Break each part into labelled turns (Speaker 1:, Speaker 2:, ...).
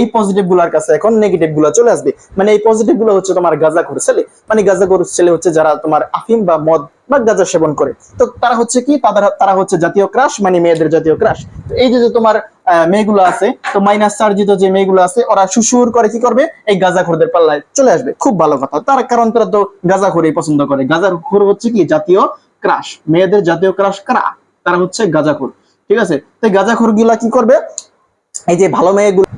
Speaker 1: এই পজিটিভগুলার কাছে এখন নেগেটিভগুলা চলে আসবে। মানে এই পজিটিভগুলো হচ্ছে তোমার গাঁজা করে ছেলে। মানে গাঁজা করে ছেলে হচ্ছে যারা তোমার আফিম বা মদ বা গাঁজা সেবন করে। তো তারা হচ্ছে কি? তারা তারা হচ্ছে জাতীয় ক্রাশ মানে মেয়েদের জাতীয় ক্রাশ তো এই যে তোমার মেয়েগুলো আছে, তো মাইনাস চার্জিত যে মেয়েগুলো আছে, ওরা করে কি করবে? এই পাল্লায় চলে আসবে। খুব ভালো কথা। তার কারণ তারা তো পছন্দ করে। হচ্ছে কি? জাতীয় ক্রাশ মেয়েদের জাতীয় ক্রাশ কারা? তারা হচ্ছে ঠিক আছে? তো গাঁজাখোরগুলা কি করবে? এই যে ভালো মেয়েগুলো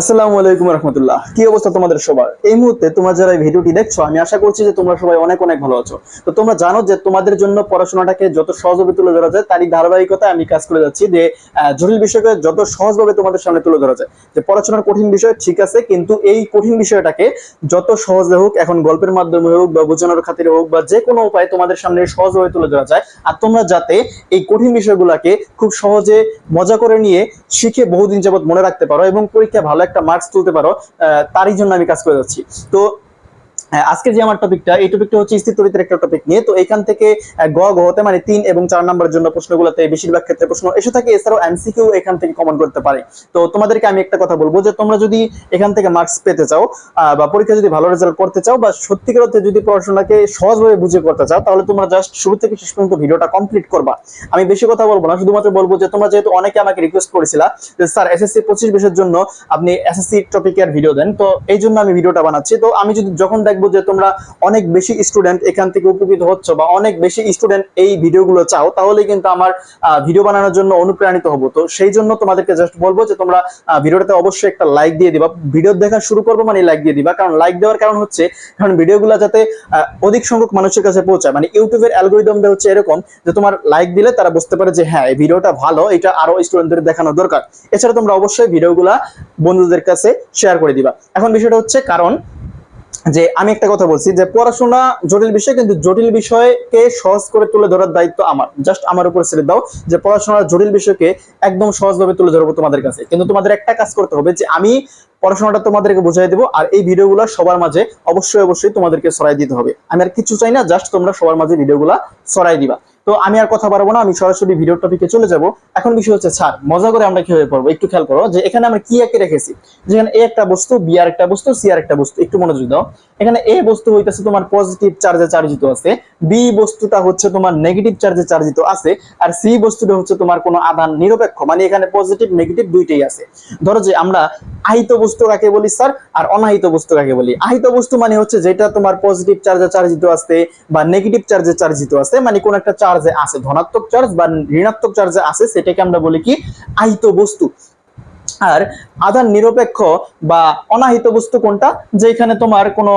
Speaker 1: আসসালামু আলাইকুম রহমতুল্লাহ। কি অবস্থা তোমাদের সবার? এই মুহূর্তে তোমরা যারা এই ভিডিওটি দেখছ, আমি আশা করছি যে তোমরা সবাই অনেক অনেক ভালো আছো। তো তোমরা জানো যে তোমাদের জন্য পড়াশোনাটাকে যত সহজভাবে তুলে ধরা যায়, তারই আমি কাজ করে যাচ্ছি যে জটিল বিষয়কে যত সহজভাবে তোমাদের সামনে তুলে ধরা যায়। যে পড়াশোনার কঠিন বিষয় ঠিক আছে, কিন্তু এই কঠিন বিষয়টাকে যত সহজে হোক, এখন গল্পের মাধ্যমে হোক বা বোঝানোর খাতিরে হোক বা যে কোনো উপায়ে তোমাদের সামনে সহজভাবে তুলে ধরা যায়, আর তোমরা যাতে এই কঠিন বিষয়গুলোকে খুব সহজে মজা করে নিয়ে শিখে বহুদিন যাবত মনে রাখতে পারো এবং পরীক্ষা ভালো একটা মার্কস তুলতে পারো তারই জন্য আমি কাজ করে যাচ্ছি। তো আজকে যে আমার টপিকটা এই টপিকটা হচ্ছে স্থির স্থিতরিতের একটা টপিক নিয়ে। তো এখান থেকে গ গ হতে মানে তিন এবং চার নাম্বারের জন্য প্রশ্নগুলোতে বেশিরভাগ ক্ষেত্রে প্রশ্ন এসে থাকে, এছাড়াও এমসিকিউ এখান থেকে কমন করতে পারে। তো তোমাদেরকে আমি একটা কথা বলব যে, তোমরা যদি এখান থেকে মার্কস পেতে চাও বা পরীক্ষা যদি ভালো রেজাল্ট করতে চাও, বা সত্যিকার অর্থে যদি পড়াশোনাকে সহজভাবে বুঝে করতে চাও, তাহলে তোমরা জাস্ট শুরু থেকে শেষ পর্যন্ত ভিডিওটা কমপ্লিট করবা। আমি বেশি কথা বলব না, শুধুমাত্র বলব যে, তোমরা যেহেতু অনেকে আমাকে রিকোয়েস্ট করেছিলা যে, স্যার এসএসসি পঁচিশ বিষয়ের জন্য আপনি এসএসসি টপিকের ভিডিও দেন। তো এই জন্য আমি ভিডিওটা বানাচ্ছি। তো আমি যদি যখন দেখব যে তোমরা অনেক বেশি স্টুডেন্ট এখান থেকে উপকৃত হচ্ছ বা অনেক বেশি স্টুডেন্ট এই ভিডিওগুলো চাও, তাহলে কিন্তু আমার ভিডিও বানানোর জন্য অনুপ্রাণিত হব। তো সেই জন্য তোমাদেরকে জাস্ট বলব যে তোমরা ভিডিওটাতে অবশ্যই একটা লাইক দিয়ে দিবা। ভিডিও দেখা শুরু করব মানে লাইক দিয়ে দিবা। কারণ লাইক দেওয়ার কারণ হচ্ছে, কারণ ভিডিওগুলো যাতে অধিক সংখ্যক মানুষের কাছে পৌঁছায়। মানে ইউটিউবের অ্যালগোরিদমটা হচ্ছে এরকম যে তোমার লাইক দিলে তারা বুঝতে পারে যে হ্যাঁ এই ভিডিওটা ভালো, এটা আরও স্টুডেন্টদের দেখানো দরকার। এছাড়া তোমরা অবশ্যই ভিডিওগুলা বন্ধুদের কাছে শেয়ার করে দিবা। এখন বিষয়টা হচ্ছে কারণ যে আমি একটা কথা বলছি যে পড়াশোনা জটিল বিষয়, কিন্তু জটিল বিষয়কে সহজ করে তুলে ধরার দায়িত্ব আমার। জাস্ট আমার উপর ছেড়ে দাও যে পড়াশোনার জটিল বিষয়কে একদম সহজভাবে তুলে ধরবো তোমাদের কাছে। কিন্তু তোমাদের একটা কাজ করতে হবে যে আমি পড়াশোনাটা তোমাদেরকে বুঝাই দেবো আর এই ভিডিওগুলো সবার মাঝে অবশ্যই অবশ্যই তোমাদেরকে ছড়াই দিতে হবে। আমি আর কিছু চাই না জাস্ট তোমরা সবার মাঝে ভিডিওগুলো ছড়াই দিবা। তো আমি আর কথা বাড়বো না, আমি সরাসরি ভিডিও টপিকে চলে যাব। এখন বিষয় হচ্ছে, স্যার, মজা করে আমরা কীভাবে পড়ব? একটু খেয়াল করো যে এখানে আমরা কি একে রেখেছি। যেখানে এ একটা বস্তু বি আর একটা বস্তু সি আর একটা বস্তু, একটু মনোযোগ দাও। এখানে এ বস্তু হইতেছে তোমার পজিটিভ চার্জে চার্জিত আছে বি বস্তুটা হচ্ছে তোমার নেগেটিভ চার্জে চার্জিত আছে, আর সি বস্তুটা হচ্ছে তোমার কোনো আধান নিরপেক্ষ মানে এখানে পজিটিভ নেগেটিভ দুইটাই আছে। ধরো যে আমরা আহিত বস্তু কাকে বলি স্যার আর অনাহিত বস্তু কাকে বলি? আহিত বস্তু মানে হচ্ছে যেটা তোমার পজিটিভ চার্জে চার্জিত আছে বা নেগেটিভ চার্জে চার্জিত আছে মানে কোন একটা চার্জে আছে, ধনাত্মক চার্জ বা ঋণাত্মক চার্জে আছে, সেটাকে আমরা বলি কি? আহিত বস্তু। আর আধান নিরপেক্ষ বা অনাহিত বস্তু কোনটা? যেখানে তোমার কোনো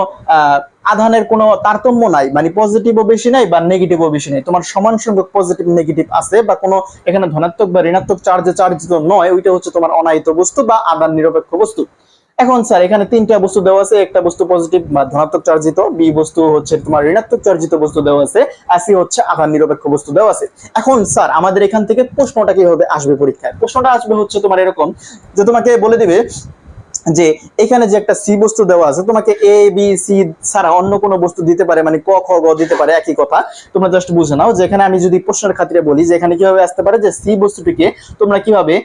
Speaker 1: আধানের কোনো তারতম্য নাই মানে পজিটিভও বেশি নাই বা নেগেটিভও বেশি নাই। তোমার সমান সংখ্যক পজিটিভ নেগেটিভ আছে বা কোনো এখানে ধনাত্মক বা ঋণাত্মক চার্জে চার্জিত নয়, ওইটা হচ্ছে তোমার অনাহিত বস্তু বা আধান নিরপেক্ষ বস্তু। এখন স্যার, এখানে তিনটা বস্তু দেওয়া আছে, একটা বস্তু পজিটিভ বা ধনাত্মক চার্জিত বি বস্তু হচ্ছে তোমার ঋণাত্মক চার্জিত বস্তু দেওয়া আছে, আর সি হচ্ছে আধান নিরপেক্ষ বস্তু দেওয়া আছে। এখন স্যার, আমাদের এখান থেকে প্রশ্নটা কীভাবে আসবে পরীক্ষায়? প্রশ্নটা আসবে হচ্ছে তোমার এরকম যে তোমাকে বলে দিবে যে এখানে যে একটা সি বস্তু দেওয়া আছে, তোমাকে এ বি সি ছাড়া অন্য কোনো বস্তু দিতে পারে মানে ক, খ, গ দিতে পারে, একই কথা। তোমরা জাস্ট বুঝে নাও যে এখানে আমি যদি প্রশ্নের খাতিরে বলি যে এখানে কীভাবে আসতে পারে যে সি বস্তুটিকে তোমরা কীভাবে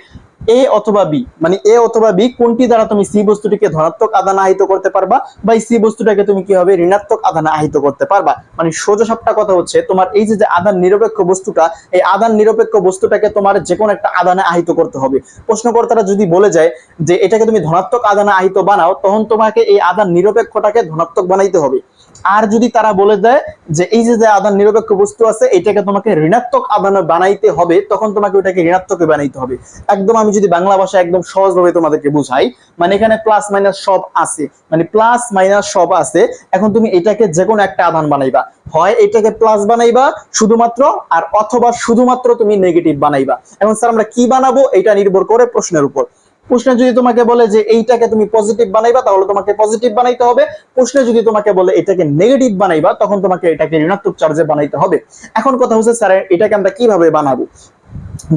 Speaker 1: এ অথবা বি মানে এ অথবা বি, কোনটি দ্বারা তুমি সি বস্তুটিকে ধনাত্মক আদান আহিত করতে পারবা? বা সি বস্তুটাকে তুমি কীভাবে ঋণাত্মক আদান আহিত করতে পারবা। মানে সোজা সাপটা কথা হচ্ছে, তোমার এই যে আদান নিরপেক্ষ বস্তুটা, এই আদান নিরপেক্ষ বস্তুটাকে তোমার যে কোনো একটা আদানে আহিত করতে হবে। প্রশ্নকর্তারা যদি বলে যায় যে, এটাকে তুমি ধনাত্মক আদানে আহিত বানাও, তখন তোমাকে এই আদান নিরপেক্ষটাকে ধনাত্মক বানাইতে হবে। আর যদি তারা বলে দেয় যে এই যে আদান নিরপেক্ষ বস্তু আছে, এটাকে তোমাকে ঋণাত্মক আদানে বানাইতে হবে, তখন তোমাকে ওটাকে ঋণাত্মকে বানাইতে হবে। একদম আমি যদি বাংলা ভাষা একদম সহজভাবে তোমাদেরকে বুঝাই মানে এখানে প্লাস মাইনাস সব আছে। মানে প্লাস মাইনাস সব আছে। এখন তুমি এটাকে যে কোনো একটা আধান বানাইবা। হয় এটাকে প্লাস বানাইবা শুধুমাত্র, আর অথবা শুধুমাত্র তুমি নেগেটিভ বানাইবা। এখন স্যার আমরা কি বানাবো এটা নির্ভর করে প্রশ্নের উপর। প্রশ্নে যদি তোমাকে বলে যে এইটাকে তুমি পজিটিভ বানাইবা, তাহলে তোমাকে পজিটিভ বানাইতে হবে। প্রশ্নে যদি তোমাকে বলে এটাকে নেগেটিভ বানাইবা, তখন তোমাকে এটাকে ঋণাত্মক চার্জে বানাইতে হবে। এখন কথা হচ্ছে, স্যার, এটাকে আমরা কীভাবে বানাবো?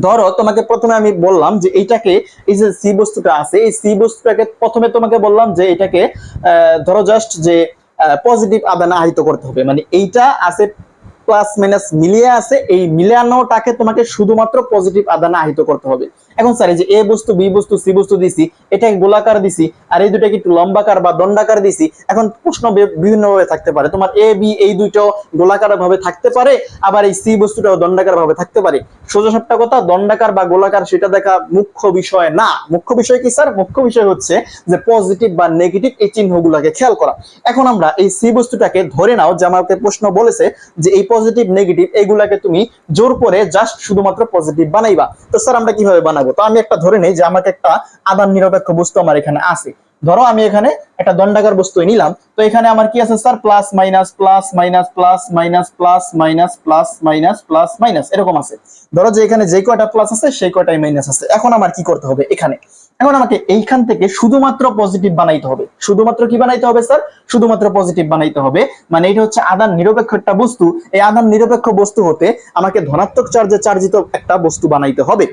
Speaker 1: ধরো, তোমাকে প্রথমে আমি বললাম যে এইটাকে, এই যে সি বস্তুটা আছে, এই সি বস্তুটাকে প্রথমে তোমাকে বললাম যে এটাকে ধরো জাস্ট যে পজিটিভ আদানে আহিত করতে হবে। মানে এইটা আছে প্লাস মাইনাস মিলিয়ে আছে, এই মিলানোটাকে তোমাকে শুধুমাত্র পজিটিভ আদানে আহিত করতে হবে। এখন স্যার এই যে এ বস্তু, বি বস্তু, সি বস্তু দিছি এটাকে গোলাকার দিছি, আর এই দুটাকে একটু লম্বাকার বা দণ্ডাকার দিছি, এখন প্রশ্ন বিভিন্ন ভাবে থাকতে পারে। তোমার এ, বি, এই দুইটাও গোলাকার ভাবে থাকতে পারে, আবার এই সি বস্তুটাও দণ্ডাকার ভাবে থাকতে পারে। সোজা সাপটা কথা, দণ্ডাকার বা গোলাকার সেটা দেখা মুখ্য বিষয় না। মুখ্য বিষয় কি স্যার? মুখ্য বিষয় হচ্ছে যে পজিটিভ বা নেগেটিভ এই চিহ্নগুলোকে খেয়াল করা। এখন আমরা এই সি বস্তুটাকে ধরে নাও, যে আমাকে প্রশ্ন বলেছে যে এই পজিটিভ নেগেটিভ এইগুলাকে তুমি জোর করে জাস্ট শুধুমাত্র পজিটিভ বানাইবা। তো স্যার আমরা কীভাবে বানাবো? তো আমি একটা ধরে নেই যে আমাকে একটা আদান নিরপেক্ষ বস্তু আমার এখানে আছে। ধরো আমি এখানে একটা দণ্ডাকার বস্তু নিলাম, তো এখানে আমার কি আছে sir? Plus, minus plus minus plus minus plus minus plus minus plus, minus, এরকম আছে। ধরো যে এখানে যে কয়টা প্লাস আছে, সেই কয়টাই মাইনাস আছে। এখন আমার কি করতে হবে এখানে? এখন আমাকে এইখান থেকে শুধুমাত্র পজিটিভ বানাইতে হবে। শুধুমাত্র কি বানাইতে হবে স্যার? শুধুমাত্র পজিটিভ বানাইতে হবে। মানে এটা হচ্ছে আদান নিরপেক্ষ একটা বস্তু। এই আদান নিরপেক্ষ বস্তু হতে আমাকে ধনাত্মক চার্জে চার্জিত একটা বস্তু বানাইতে হবে।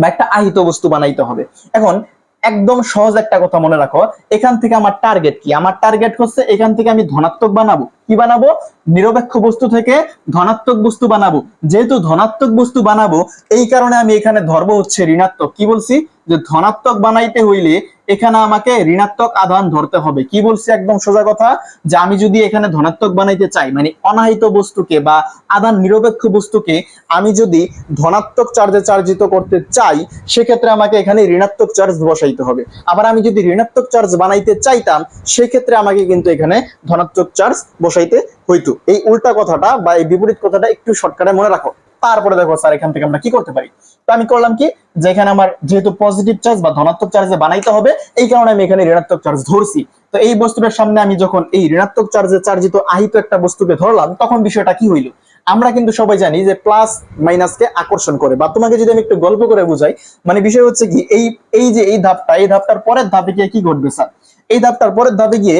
Speaker 1: বা একটা আহিত বস্তু বানাইতে হবে। এখন একদম সহজ একটা কথা মনে রাখো, এখান থেকে আমার টার্গেট কি? আমার টার্গেট হচ্ছে এখান থেকে আমি ধনাত্মক বানাবো। কি বানাবো? নিরপেক্ষ বস্তু থেকে ধনাত্মক বস্তু বানাবো। যেহেতু ধনাত্মক বস্তু বানাবো, এই কারণে আমি এখানে ধরবো হচ্ছে ঋণাত্মক। কি বলছি? যে ধনাত্মক বানাইতে হইলে এখানে আমাকে ঋণাত্মক আধান ধরতে হবে। কি বলছি একদম সোজা কথা? যে আমি যদি এখানে ধনাত্মক বানাইতে চাই মানে অনাহিত বস্তুকে বা আধান নিরপেক্ষ বস্তুকে আমি যদি ধনাত্মক চার্জে চার্জিত করতে চাই, সেক্ষেত্রে আমাকে এখানে ঋণাত্মক চার্জ বসাইতে হবে। আবার আমি যদি ঋণাত্মক চার্জ বানাইতে চাইতাম, সেক্ষেত্রে আমাকে কিন্তু এখানে ধনাত্মক চার্জ বসাইতে হইতো। এই উল্টা কথাটা বা এই বিপরীত কথাটা একটু শর্টকাটে মনে রাখো। তারপরে দেখো স্যার এখান থেকে আমরা কি করতে পারি? তো আমি করলাম কি? যে এখানে আমার যেহেতু পজিটিভ চার্জ বা ধনাত্মক চার্জে বানাইতে হবে, এই কারণে আমি এখানে ঋণাত্মক চার্জ ধরছি। তো এই বস্তুটার সামনে আমি যখন এই ঋণাত্মক চার্জে চার্জিত আহিত একটা বস্তুকে ধরলাম, তখন বিষয়টা কি হইল? আমরা কিন্তু সবাই জানি যে প্লাস মাইনাসকে আকর্ষণ করে। বা তোমাকে যদি আমি একটু গল্প করে বুঝাই মানে বিষয় হচ্ছে কি, এই এই যে এই ধাপটা, এই ধাপটার পরের ধাপে গিয়ে কি ঘটবে স্যার এই ধাপটার পরের ধাপে গিয়ে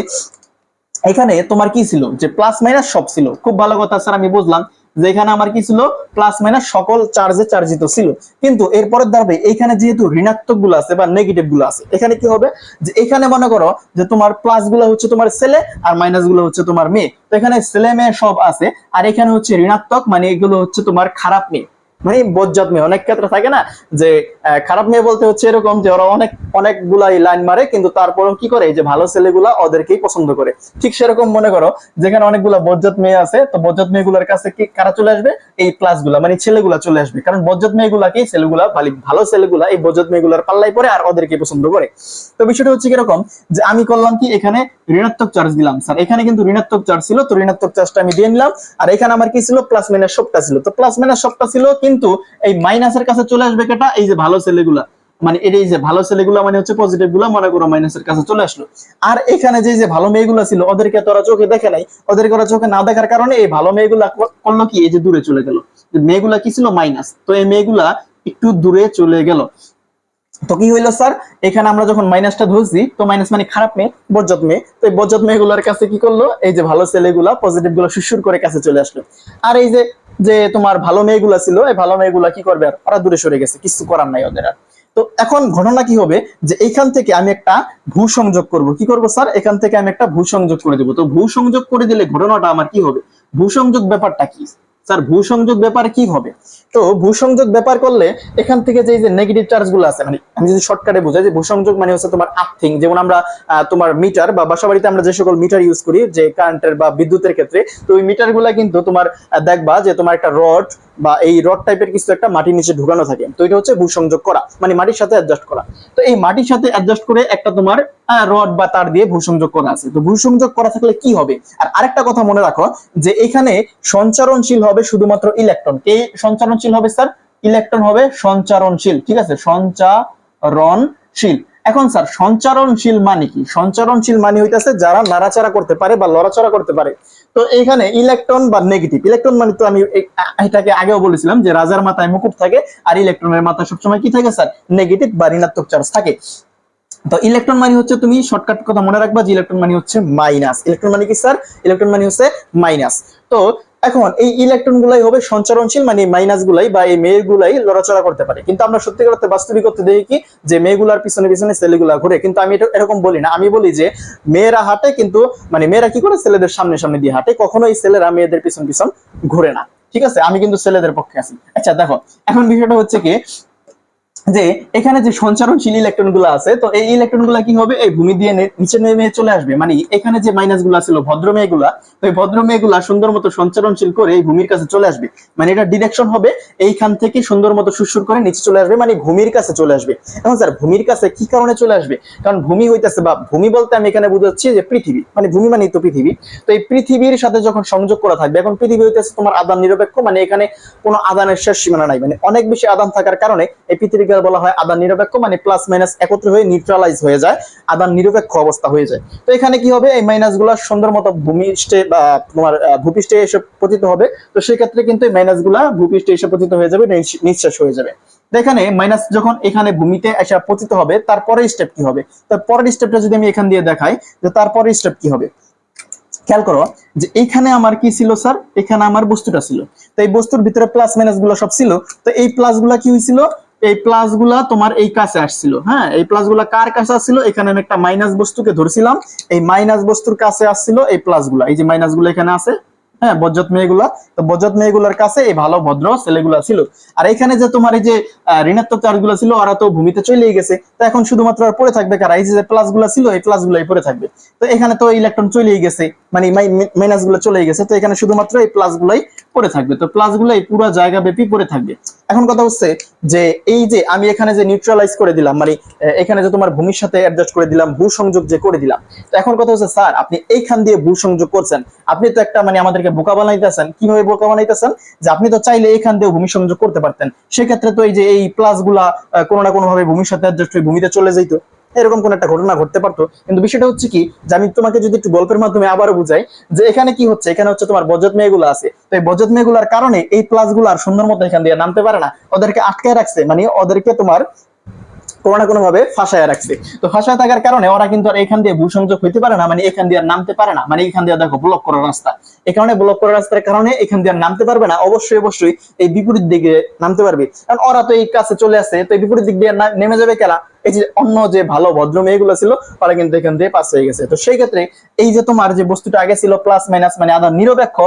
Speaker 1: এখানে তোমার কি ছিল? যে প্লাস মাইনাস সব ছিল। খুব ভালো কথা স্যার আমি বুঝলাম। যে এখানে আমার কি ছিল? প্লাস মাইনাস সকল চার্জে চার্জিত ছিল। কিন্তু এরপরের দাঁড়াবে এখানে যেহেতু ঋণাত্মকগুলো আছে বা নেগেটিভগুলো আছে, এখানে কি হবে? যে এখানে মনে করো যে তোমার প্লাসগুলো হচ্ছে তোমার ছেলে আর মাইনাসগুলো হচ্ছে তোমার মেয়ে। তো এখানে ছেলে মেয়ে সব আছে, আর এখানে হচ্ছে ঋণাত্মক মানে এগুলো হচ্ছে তোমার খারাপ মেয়ে। মানে বজ্জাত মেয়ে। অনেক ক্ষেত্রে থাকে না যে খারাপ মেয়ে বলতে হচ্ছে এরকম যে, ওরা অনেক, অনেকগুলাই লাইন মারে, কিন্তু তারপরেও কি করে? যে ভালো ছেলেগুলা ওদেরকেই পছন্দ করে। ঠিক সেরকম মনে করো, যেখানে অনেকগুলা বজ্জাত মেয়ে আছে, তো বজ্জাত মেয়েগুলোর কাছে কি কারা চলে আসবে? এই প্লাসগুলা মানে ছেলেগুলা চলে আসবে। কারণ বজ্জাত মেয়েগুলাকেই ছেলেগুলা, ভালি- ভালো ছেলেগুলা এই বজ্জাত মেয়েগুলার পাল্লাই পরে আর ওদেরকে পছন্দ করে। তো বিষয়টা হচ্ছে কীরকম যে, আমি করলাম কি, এখানে ঋণাত্মক চার্জ দিলাম স্যার, এখানে কিন্তু ঋণাত্মক চার্জ ছিল, তো ঋণাত্মক চার্জটা আমি দিয়ে নিলাম। আর এখানে আমার কি ছিল? প্লাস মাইনাস সবটা ছিল। তো প্লাস মাইনাস সবটা ছিল কিন্তু এই মাইনাসের কাছে চলে আসবে কেটা? এই যে ভালো ছেলেগুলা। মানে এই যে ভালো ছেলেগুলা মানে হচ্ছে পজিটিভগুলা, মনে করো মাইনাসের কাছে চলে আসলো। আর এখানে যে যে ভালো মেয়েগুলা ছিল, ওদেরকে তোরা চোখে দেখে নাই। ওদেরকে ওরা চোখে না দেখার কারণে এই ভালো মেয়েগুলা করল কি? এই যে দূরে চলে গেল। মেয়েগুলা কি ছিল? মাইনাস। তো এই মেয়েগুলা একটু দূরে চলে গেল। তো কি হইল, স্যার? এখানে আমরা যখন মাইনাসটা ধরছি, তো মাইনাস মানে খারাপ মেয়ে, বজ্জাত মেয়ে। তো এই বজ্জাত মেয়েগুলোর কাছে কি করল? এই যে ভালো ছেলেগুলা পজিটিভগুলো সুসুর করে কাছে চলে আসলো। আর এই যে যে তোমার ভালো মেয়েগুলা ছিল, এই ভালো মেয়েগুলা কি করবে? আর ওরা দূরে সরে গেছে, কিছু করার নাই ওদের আর। তো এখন ঘটনা কি হবে? যে এইখান থেকে আমি একটা ভূ সংযোগ করব। কি করব, স্যার? এখান থেকে আমি একটা ভূ সংযোগ করে দেবো। তো ভূ সংযোগ করে দিলে ঘটনাটা আমার কি হবে? ভূ সংযোগ ব্যাপারটা কি? স্যার ভূ সংযোগ ব্যাপার কি হবে? তো ভূ সংযোগ ব্যাপার করলে এখান থেকে যে নেগেটিভ চার্জগুলো আছে মানে আমি যদি শর্টকাটে বোঝাই যে ভূ সংযোগ মানে হচ্ছে তোমার আর্থিং যেমন আমরা তোমার মিটার বা বাসা বাড়িতে আমরা যে সকল মিটার ইউজ করি, যে কারেন্টের বা বিদ্যুতের ক্ষেত্রে, তো ওই মিটারগুলা কিন্তু তোমার দেখবা যে তোমার একটা রড বা এই রড টাইপের কিছু একটা মাটির নিচে ঢুকানো থাকে। তো এটা হচ্ছে ভূসংযোগ করা মানে মাটির সাথে অ্যাডজাস্ট করা। তো এই মাটির সাথে অ্যাডজাস্ট করে একটা তোমার রড বা তার দিয়ে ভূ সংযোগ করা আছে। তো ভূ সংযোগ করা থাকলে কি হবে? আর আরেকটা কথা মনে রাখো যে এখানে সঞ্চারণশীল হবে শুধুমাত্র ইলেকট্রন কে সঞ্চারণশীল হবে স্যার? ইলেকট্রন হবে সঞ্চারণশীল, ঠিক আছে? সঞ্চারণশীল। এখন স্যার, সঞ্চারণশীল মানে কি? সঞ্চারণশীল মানে হইতাছে যারা নাড়াচাড়া করতে পারে বা লড়াচড়া করতে পারে। তো এখানে ইলেকট্রন বা নেগেটিভ ইলেকট্রন মানে তো আমি এটাকে আগেও বলেছিলাম যে রাজার মাথায় মুকুট থাকে আর ইলেকট্রনের মাথায় সবসময় কি থাকে স্যার? নেগেটিভ বা ঋণাত্মক চার্জ থাকে। তো ইলেকট্রন মানে হচ্ছে তুমি শর্টকাট কথা মনে রাখবা যে ইলেকট্রন মানে হচ্ছে মাইনাস ইলেকট্রন মানে কি স্যার? ইলেকট্রন মানে হচ্ছে মাইনাস তো এখন এই ইলেকট্রন গুলাই হবে সঞ্চারণশীল মানে মাইনাস গুলাই বা এই মেয়ের গুলাই লড়াচড়া করতে পারে। কিন্তু আমরা সত্যি করতে বাস্তবিক করতে দেখি কি? যে মেয়েগুলার পিছনে পিছনে ছেলেগুলা ঘুরে। কিন্তু আমি এটা এরকম বলি না। আমি বলি যে মেয়েরা হাঁটে কিন্তু মানে মেয়েরা কি করে? ছেলেদের সামনে সামনে দিয়ে হাঁটে। কখনো এই ছেলেরা মেয়েদের পিছন পিছন ঘুরে না। ঠিক আছে? আমি কিন্তু ছেলেদের পক্ষে আছি। আচ্ছা দেখো। এখন বিষয়টা হচ্ছে কি? যে এখানে যে সঞ্চারণশীল ইলেকট্রনগুলো আছে, তো এই ইলেকট্রনগুলা কি হবে? এই ভূমি দিয়ে নিচে নেমে চলে আসবে। মানে এখানে যে মাইনাসগুলা ছিল ভদ্র মেয়েগুলা তো এই ভদ্র মেয়েগুলা সুন্দর মতো সঞ্চারণশীল করে এই ভূমির কাছে চলে আসবে। মানে এটা ডিরেকশন হবে এইখান থেকে সুন্দর মতো সুরসুর করে নিচে চলে আসবে মানে ভূমির কাছে চলে আসবে। এখন স্যার, ভূমির কাছে কি কারণে চলে আসবে? কারণ ভূমি হইতেছে বা ভূমি বলতে আমি এখানে বুঝাচ্ছি যে পৃথিবী মানে ভূমি মানে তো পৃথিবী। তো এই পৃথিবীর সাথে যখন সংযোগ করা থাকবে, এখন পৃথিবী হইতেছে তোমার আদান নিরপেক্ষ মানে এখানে কোনো আদানের শেষ সীমানা নাই। মানে অনেক বেশি আদান থাকার কারণে এই পৃথিবীকে বলা হয় আদান নিরপেক্ষ মানে প্লাস মাইনাস একত্র হয়ে নিউট্রালাইজ হয়ে যায়, আদান নিরপেক্ষ অবস্থা হয়ে যায়। তো এখানে কি হবে? এই মাইনাসগুলা সুন্দর মতো ভূমিষ্ঠে বা তোমার ভূপৃষ্ঠে এসে পতিত হবে। তো সেক্ষেত্রে কিন্তু এই মাইনাসগুলা ভূপৃষ্ঠে এসে পতিত হয়ে যাবে নিঃশ্বাস হয়ে যাবে। এখানে মাইনাস যখন এখানে ভূমিতে এসে পতিত হবে তারপরের স্টেপ কি হবে? তার পরের স্টেপটা যদি আমি এখান দিয়ে দেখাই, যে তারপরের স্টেপ কি হবে? খেয়াল করো যে এখানে আমার কি ছিল, স্যার? এখানে আমার বস্তুটা ছিল। তো এই বস্তুর ভিতরে প্লাস মাইনাসগুলো সব ছিল। তো এই প্লাসগুলা কি হয়েছিল? এই প্লাসগুলা তোমার এই কাছে আসছিল হ্যাঁ? এই প্লাসগুলা কার কাছে আসছিল? এখানে আমি একটা মাইনাস বস্তুকে ধরছিলাম। এই মাইনাস বস্তুর কাছে আসছিল এই প্লাসগুলা। এই যে মাইনাসগুলো এখানে আছে হ্যাঁ বজ্জাত মেয়েগুলা তো বজ্জাত মেয়েগুলার কাছে এই ভালো ভদ্র ছেলেগুলা ছিল। আর এখানে যে তোমার এই যে ঋণাত্মক চার্জগুলো ছিল, ওরা তো ভূমিতে চলেই গেছে। তো এখন শুধুমাত্র আর পড়ে থাকবে কারা? এই যে প্লাসগুলা ছিল, এই প্লাস গুলাই পড়ে থাকবে। তো এখানে তো ইলেকট্রন চলেই গেছে মানে মাইনাসগুলো চলে গেছে। তো এখানে শুধুমাত্র এই প্লাস গুলাই পড়ে থাকবে। তো প্লাস গুলাই পুরো জায়গা ব্যাপী পড়ে থাকবে। এখন কথা হচ্ছে যে, এই যে আমি এখানে যে নিউট্রালাইজ করে দিলাম মানে এখানে যে তোমার ভূমির সাথে অ্যাডজাস্ট করে দিলাম, ভূ সংযোগ যে করে দিলাম, তো এখন কথা হচ্ছে, স্যার, আপনি এইখান দিয়ে ভূ সংযোগ করছেন। আপনি তো একটা মানে আমাদেরকে বোকা বানাইতেছেন। কীভাবে বোকা বানাইতেছেন? যে আপনি তো চাইলে এখান দিয়ে ভূমি সংযোগ করতে পারতেন। সেক্ষেত্রে তো এই যে এই প্লাসগুলা কোনো না কোনো ভাবে ভূমির সাথে অ্যাডজাস্ট হয়ে ভূমিতে চলে যাইতো। এরকম কোন একটা ঘটনা ঘটতে পারতো। কিন্তু বিষয়টা হচ্ছে কি, যে আমি তোমাকে যদি একটু গল্পের মাধ্যমে আবারও বুঝাই, যে এখানে কি হচ্ছে, এখানে হচ্ছে তোমার বজত মেয়েগুলো আছে। তো এই বজত মেয়েগুলোর কারণে এই প্লাসগুলো আর সুন্দর মতো এখান দিয়ে নামতে পারে না। ওদেরকে আটকায় রাখছে মানে ওদেরকে তোমার কোনো না কোনো ভাবে ফাঁসায় রাখছে। তো ফাঁসায় থাকার কারণে ওরা কিন্তু আর এখান দিয়ে ভূসংযোগ হইতে পারে না মানে এখান দিয়ে আর নামতে পারে না। মানে এখান দিয়ে দেখো ব্লক করার রাস্তা। এই কারণে ব্লক করার রাস্তার কারণে এখান দিয়ে আর নামতে পারবে না। অবশ্যই অবশ্যই এই বিপরীত দিকে নামতে পারবে। কারণ ওরা তো এই কাছে চলে আসছে, তো এই বিপরীত দিক দিয়ে নেমে যাবে কেলা? এই যে অন্য যে ভালো ভদ্র মেয়েগুলো ছিল, ওরা কিন্তু এখান দিয়ে পাস হয়ে গেছে। তো সেই ক্ষেত্রে এই যে তোমার যে বস্তুটা আগে ছিল প্লাস মাইনাস মানে আদান নিরপেক্ষ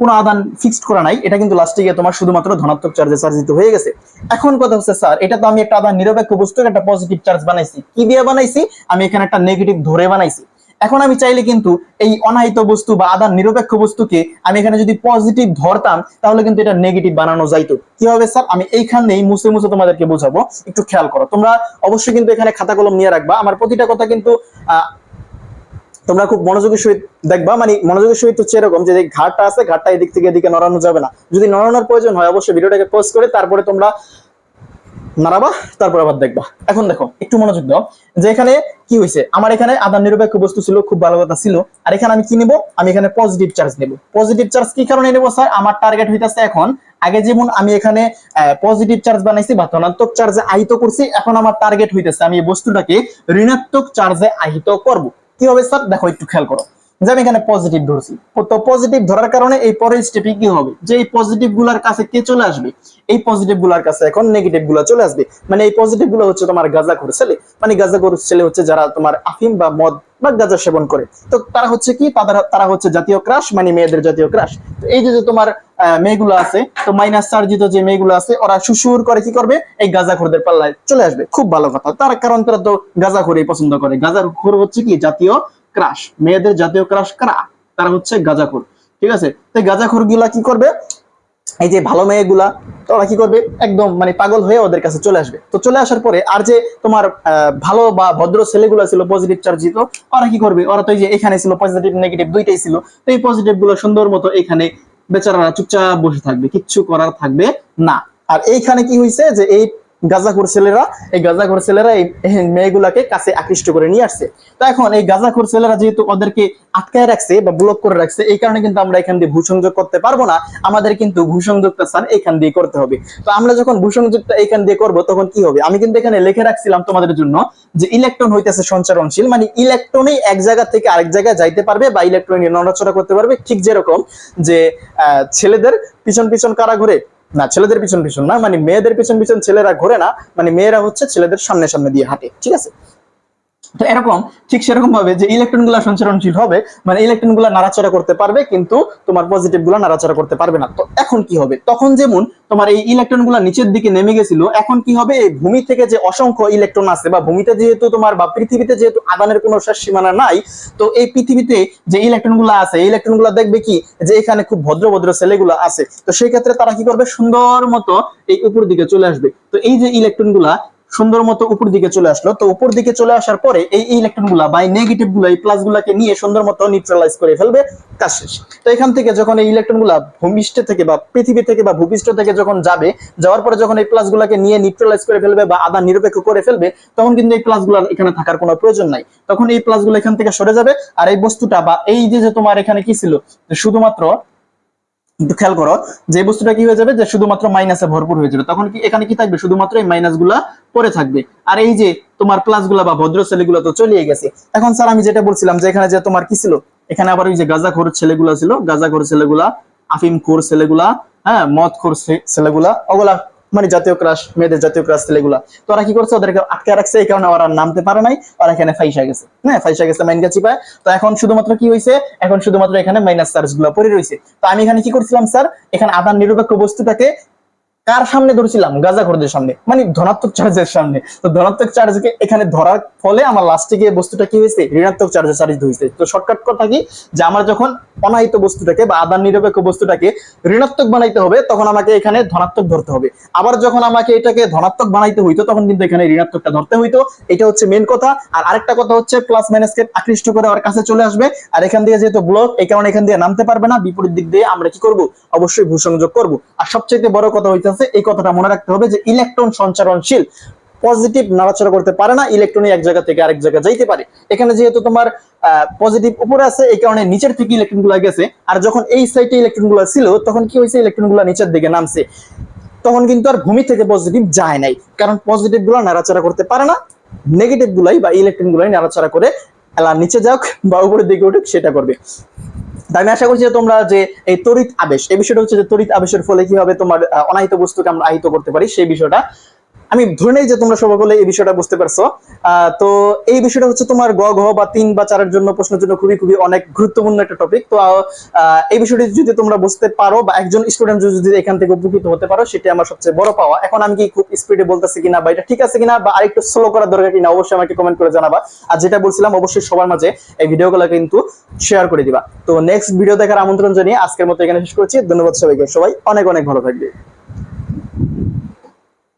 Speaker 1: কোনো আদান ফিক্সড করা নাই। এটা কিন্তু লাস্টে গিয়ে তোমার শুধুমাত্র ধনাত্মক চার্জে চার্জিত হয়ে গেছে। এখন কথা হচ্ছে, স্যার, এটা তো আমি একটা আদান নিরপেক্ষ বস্তু একটা পজিটিভ চার্জ বানাইছি। কি দিয়ে বানাইছি? আমি এখানে একটা নেগেটিভ ধরে বানাইছি। এখন আমি চাইলে কিন্তু এই অনাহিত বস্তু বা আদান নিরপেক্ষ বস্তুকে আমি এখানে যদি পজিটিভ ধরতাম, তাহলে কিন্তু এটা নেগেটিভ বানানো যাইতো। কি হবে, স্যার? আমি এইখানেই মুছে মুছে তোমাদেরকে বোঝাবো। একটু খেয়াল করো। তোমরা অবশ্যই কিন্তু এখানে খাতা কলম নিয়ে রাখবা। আমার প্রতিটা কথা কিন্তু তোমরা খুব মনোযোগের সহিত দেখবা মানে মনোযোগের সহিত হচ্ছে এরকম যে যে ঘাটটা আছে, ঘাটটা এদিক থেকে এদিকে নড়ানো যাবে না। যদি নড়ানোর প্রয়োজন হয়, অবশ্যই ভিডিওটাকে পজ করে তারপরে তোমরা নাড়াবা, তারপর আবার দেখবা। এখন দেখো, একটু মনোযোগ দাও, যে এখানে কি হয়েছে? আমার এখানে আদান নিরপেক্ষ বস্তু ছিল, খুব ভালো কথা ছিল। আর এখানে আমি কি নেব? আমি এখানে পজিটিভ চার্জ নেব। পজিটিভ চার্জ কি কারণে নেব স্যার আমার টার্গেট হইতাছে এখন, আগে যেমন আমি এখানে পজিটিভ চার্জ বানাইছি, বা ধনাত্মক চার্জে আহিত করছি, এখন আমার টার্গেট হইতেছে, আমি এই বস্তুটাকে ঋণাত্মক চার্জে আহিত করব। কি হবে স্যার? দেখো একটু খেয়াল করো। যে আমি এখানে পজিটিভ ধরছি। তো পজিটিভ ধরার কারণে এই পরের স্টেপে কি হবে? যে এই পজিটিভগুলার কাছে কে চলে আসবে? এই পজিটিভগুলার কাছে এখন নেগেটিভগুলা চলে আসবে। মানে এই পজিটিভগুলো হচ্ছে তোমার গাঁজা করে ছেলে। মানে গাঁজা করে ছেলে হচ্ছে যারা তোমার আফিম বা মদ বা গাঁজা সেবন করে। তো তারা হচ্ছে কি? তারা হচ্ছে জাতীয় ক্রাশ মানে মেয়েদের জাতীয় ক্রাশ তো এই যে তোমার মেয়েগুলো আছে, তো মাইনাস চার্জিত যে মেয়েগুলো আছে, ওরা সুসুর করে কি করবে? এই গাঁজাখোরদের পাল্লায় চলে আসবে। খুব ভালো কথা। তার কারণ তারা তো গাঁজাখোরই পছন্দ করে। গাঁজাখোর হচ্ছে কি? জাতীয় ক্রাশ মেয়েদের জাতীয় ক্রাশ কারা? তারা হচ্ছে গাঁজাখোর, ঠিক আছে? তো গাঁজাখোরগুলা কি করবে? এই যে ভালো মেয়েগুলা, ওরা কি করবে? একদম মানে পাগল হয়ে ওদের কাছে চলে আসবে। তো চলে আসার পরে আর যে তোমার ভালো বা ভদ্র ছেলেগুলো ছিল পজিটিভ চার্জিত ওরা কি করবে? ওরা তো এই যে এখানে ছিল পজিটিভ নেগেটিভ দুইটাই ছিল। তো এই পজিটিভগুলো সুন্দর মতো এখানে বেচারারা চুপচাপ বসে থাকবে, কিচ্ছু করার থাকবে না। আর এইখানে কি হয়েছে যে এই গাজাখোর ছেলেরা, এই গাজাখোর ছেলেরা এই মেয়েগুলাকে কাছে আকৃষ্ট করে নিয়ে আসছে। তো এখন এই গাজাখোর ছেলেরা যেহেতু ওদেরকে আটকায় রাখছে বা ব্লক করে রাখছে, এই কারণে কিন্তু আমরা এখান দিয়ে ভূসংযোগ করতে পারব না। আমাদের কিন্তু ভূসংযোগটা স্যার এখান দিয়ে করতে হবে। তো আমরা যখন ভূসংযোগটা এখান দিয়ে করব, তখন কি হবে? আমি কিন্তু এখানে লিখে রাখছিলাম তোমাদের জন্য যে ইলেকট্রন হইতেছে সঞ্চারণশীল মানে ইলেকট্রনই এক জায়গা থেকে আরেক জায়গায় যাইতে পারবে বা ইলেকট্রন নড়াচড়া করতে পারবে, ঠিক যেরকম যে ছেলেদের পিছন পিছন কারা ঘুরে না, ছেলেদের পিছন পিছন না মানে মেয়েদের পিছন পিছন ছেলেরা ঘোরে না মানে মেয়েরা হচ্ছে ছেলেদের সামনে সামনে দিয়ে হাঁটে, ঠিক আছে? তো এরকম, ঠিক সেরকম ভাবে যে ইলেকট্রনগুলা সঞ্চারণশীল হবে মানে ইলেকট্রনগুলা নাড়াচাড়া করতে পারবে, কিন্তু তোমার পজিটিভগুলা নাড়াচাড়া করতে পারবে না। তো এখন কি হবে? তখন যেমন তোমার এই ইলেকট্রনগুলা নিচের দিকে নেমে গেছিল, এখন কি হবে? এই ভূমি থেকে যে অসংখ্য ইলেকট্রন আছে, বা ভূমিতে যেহেতু তোমার, বা পৃথিবীতে যেহেতু আদানের কোনো শেষ সীমানা নাই, তো এই পৃথিবীতে যে ইলেকট্রনগুলা আছে, এই ইলেকট্রনগুলা দেখবে কি? যে এখানে খুব ভদ্র ভদ্র ছেলেগুলো আছে। তো সেই ক্ষেত্রে তারা কি করবে? সুন্দর মতো এই উপর দিকে চলে আসবে। তো এই যে ইলেকট্রনগুলা সুন্দর মতো উপর দিকে চলে আসলো। তো উপর দিকে চলে আসার পরে এই ইলেকট্রনগুলা বা নেগেটিভগুলা, এই প্লাস গুলাকে নিয়ে সুন্দর মতো নিউট্রালাইজ করে ফেলবে, কাজ শেষ। তো এখান থেকে যখন এই ইলেকট্রনগুলা ভূমিষ্ঠ থেকে বা পৃথিবী থেকে বা ভূপৃষ্ঠ থেকে যখন যাবে, যাওয়ার পরে যখন এই প্লাস গুলাকে নিয়ে নিউট্রালাইজ করে ফেলবে বা আদা নিরপেক্ষ করে ফেলবে, তখন কিন্তু এই প্লাসগুলার এখানে থাকার কোনো প্রয়োজন নাই। তখন এই প্লাসগুলো এখান থেকে সরে যাবে। আর এই বস্তুটা বা এই যে তোমার এখানে কি ছিল শুধুমাত্র একটু খেয়াল করো যে বস্তুটা কি হয়ে যাবে? যে শুধুমাত্র মাইনাসে ভরপুর হয়ে যাবে। তখন কি এখানে কি থাকবে? শুধুমাত্র এই মাইনাসগুলা পরে থাকবে। আর এই যে তোমার প্লাসগুলা বা ভদ্র ছেলেগুলো তো চলিয়ে গেছে। এখন স্যার আমি যেটা বলছিলাম যে এখানে যে তোমার কি ছিল? এখানে আবার ওই যে গাজা খোর ছেলেগুলা ছিল। গাজা খোর ছেলেগুলা আফিম খোর ছেলেগুলা হ্যাঁ মদ খোর ছেলেগুলা, ওগুলা মানে জাতীয় ক্রাশ মেয়েদের জাতীয় ক্রাশ ছেলেগুলা। তো ওরা কি করছে? ওদেরকে আটকে রাখছে, এই কারণে ওরা নামতে পারে নাই। ওরা এখানে ফাইসা গেছে। হ্যাঁ ফাইসা গেছে মাইন গাছি পায় তো এখন শুধুমাত্র কি হয়েছে এখন শুধুমাত্র এখানে মাইনাস চার্জগুলো পড়ে রয়েছে তো আমি এখানে কি করছিলাম স্যার এখানে আধার নিরপেক্ষ বস্তুটাকে কার সামনে ধরছিলাম? গাজাখোরদের সামনে। মানে ধনাত্মক চার্জের সামনে। তো ধনাত্মক চার্জকে এখানে ধরার ফলে আমার লাস্টে গিয়ে বস্তুটা কি হয়েছে? ঋণাত্মক চার্জে চার্জ হয়েছে। তো শর্টকাট কথা কি? যে আমার যখন অনাহিত বস্তুটাকে বা আদান নিরপেক্ষ বস্তুটাকে ঋণাত্মক বানাইতে হবে, তখন আমাকে এখানে ধনাত্মক ধরতে হবে। আবার যখন আমাকে এটাকে ধনাত্মক বানাইতে হইতো, তখন কিন্তু এখানে ঋণাত্মকটা ধরতে হইতো। এটা হচ্ছে মেন কথা। আর আরেকটা কথা হচ্ছে প্লাস মাইনাসকে আকৃষ্ট করে আমার কাছে চলে আসবে। আর এখান দিয়ে যেহেতু ব্লক এই কারণে এখান দিয়ে নামতে পারবে না। বিপরীত দিক দিয়ে আমরা কি করব? অবশ্যই ভূসংযোগ করব। আর সবচেয়ে বড় কথা হইতেছে এই কথাটা মনে রাখতে হবে যে ইলেকট্রন সঞ্চারণশীল পজিটিভ নাড়াচাড়া করতে পারে না, ইলেকট্রনই এক জায়গা থেকে আরেক জায়গায় যাইতে পারে। এখানে যেহেতু তোমার পজিটিভ উপরে আছে, এই কারণে নিচের থেকে ইলেকট্রনগুলা গেছে। আর যখন এই সাইডে ইলেকট্রনগুলা ছিল, তখন কি হয়েছে? ইলেকট্রনগুলা নিচের দিকে নামছে। তখন কিন্তু আর ভূমি থেকে পজিটিভ যায় নাই। কারণ পজিটিভগুলা নাড়াচাড়া করতে পারে না নেগেটিভ গুলাই বা ইলেকট্রন গুলাই নাড়াচাড়া করে এলা নিচে যাক বা উপরের দিকে উঠুক, সেটা করবে। তাই আমি আশা করছি যে তোমরা যে এই তড়িৎ আবেশ, এই বিষয়টা হচ্ছে যে তড়িৎ আবেশের ফলে কি হবে? তোমার অনাহিত বস্তুকে আমরা আহিত করতে পারি, সেই বিষয়টা আমি ধরে নেই যে তোমরা সবাই বলে এই বিষয়টা বুঝতে পারছ। তো এই বিষয়টা হচ্ছে তোমার গ, ঘ বা তিন বা চারের জন্য প্রশ্নের জন্য খুবই খুবই অনেক গুরুত্বপূর্ণ একটা টপিক তো এই বিষয়টি যদি তোমরা বুঝতে পারো বা একজন স্টুডেন্ট যদি এখান থেকে উপকৃত হতে পারো, সেটা আমার সবচেয়ে বড় পাওয়া। এখন আমি কি খুব স্পিডে বলতেছি কিনা বা এটা ঠিক আছে কিনা বা আরেকটু স্লো করার দরকার কিনা, অবশ্যই আমাকে কমেন্ট করে জানাবা। আর যেটা বলছিলাম, অবশ্যই সবার মাঝে এই ভিডিওগুলো কিন্তু শেয়ার করে দিবা। তো নেক্সট ভিডিও দেখার আমন্ত্রণ জানিয়ে আজকের মতো এখানে শেষ করছি। ধন্যবাদ সবাইকে। সবাই অনেক অনেক ভালো থাকবে।